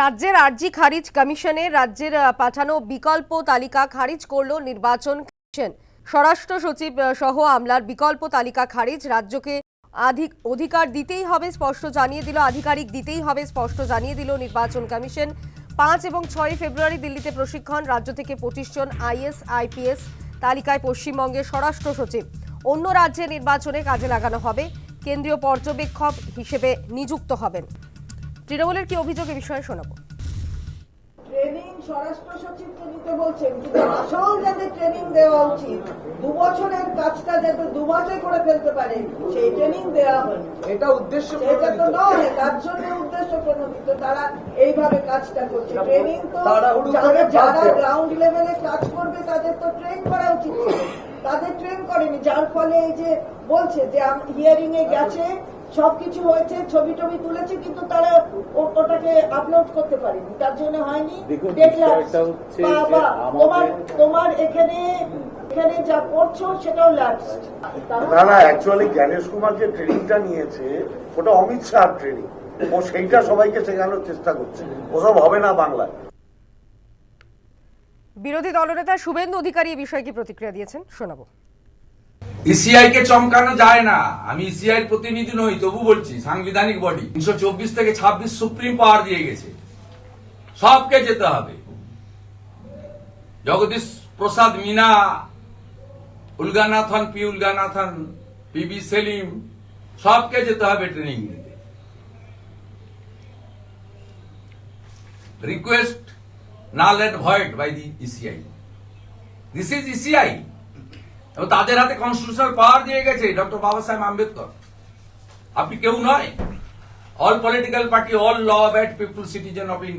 রাজ্যের আর্জি খারিজ কমিশনে রাজ্যের পাঠানো বিকল্প তালিকা খারিজ করল নির্বাচন কমিশন। স্বরাষ্ট্র সচিব সহ আমলার বিকল্প তালিকা খারিজ। রাজ্যকে আধিক, অধিকার দিতেই হবে স্পষ্ট জানিয়ে দিল, আধিকারিক দিতেই হবে স্পষ্ট জানিয়ে দিল নির্বাচন কমিশন। পাঁচ এবং ছয় ফেব্রুয়ারি দিল্লিতে প্রশিক্ষণ, রাজ্য থেকে পঁচিশ জন আইএস, আইপিএস তালিকায় পশ্চিমবঙ্গের স্বরাষ্ট্র সচিব। অন্য রাজ্যে নির্বাচনে কাজে লাগানো হবে। কেন্দ্রীয় পর্যবেক্ষক হিসেবে নিযুক্ত হবেন। তৃণমূলের কি অভিযোগ এ বিষয়ে শোনাবো? ট্রেনিং স্বরাষ্ট্র সচিবকে নিতে বলছেন কিন্তু আসল যাদের ট্রেনিং দেওয়া উচিত দু বছরের কাজটা যাতে দু মাসে করে ফেলতে পারে সেই ট্রেনিং দেওয়া হয়নি এটা উদ্দেশ্য সেটা তো নয় তার জন্য উদ্দেশ্য প্রণোদিত তারা এইভাবে কাজটা করছে। ট্রেনিং তো যারা যারা গ্রাউন্ড লেভেলে কাজ করবে তাদের তো ট্রেন করা উচিত। তাদের ট্রেন করেনি যার ফলে এই যে বলছে যে হিয়ারিং এ গেছে সবকিছু হয়েছে ছবি টবি তুলেছে কিন্তু তারা ওটাকে আপলোড করতে পারেনি। তার জন্য হয়নি। দেখলাম। তোমার তোমার এখানে এখানে যা করছ সেটাও লাস্ট না না অ্যাকচুয়ালি জ্ঞানেশ কুমার যে ট্রেনিংটা নিয়েছে ওটা অমিত শাহ ট্রেনিং ও সেইটা সবাইকে শেখানোর চেষ্টা করছে। ওসব হবে না বাংলায়। বিরোধী দলনেতা শুভেন্দু অধিকারী এই বিষয়ে কি প্রতিক্রিয়া দিয়েছেন? শোনাবো। ইসিআই কে চমকানো যায় না। আমি ইসিআই এর প্রতিনিধি নই, তবু বলছি, সাংবিধানিক বডি তিনশো চব্বিশ থেকে ছাব্বিশ সুপ্রিম পাওয়ার দিয়ে গেছে। সবকে যেতে হবে। জগদীশ প্রসাদ মিনা, উলগানাথন, পি উলগানাথন পিবি সেলিম, সবকে যেতে হবে ট্রেনিং নিতে। Request null and void by the ECI this is ECI এবং তাদের হাতে কনস্টিটিউশনাল পাওয়ার দিয়ে গেছে, ডক্টর বাবা সাহেব আম্বেদকর। আপনি কেউ নয়। All political party all law abide people citizen of India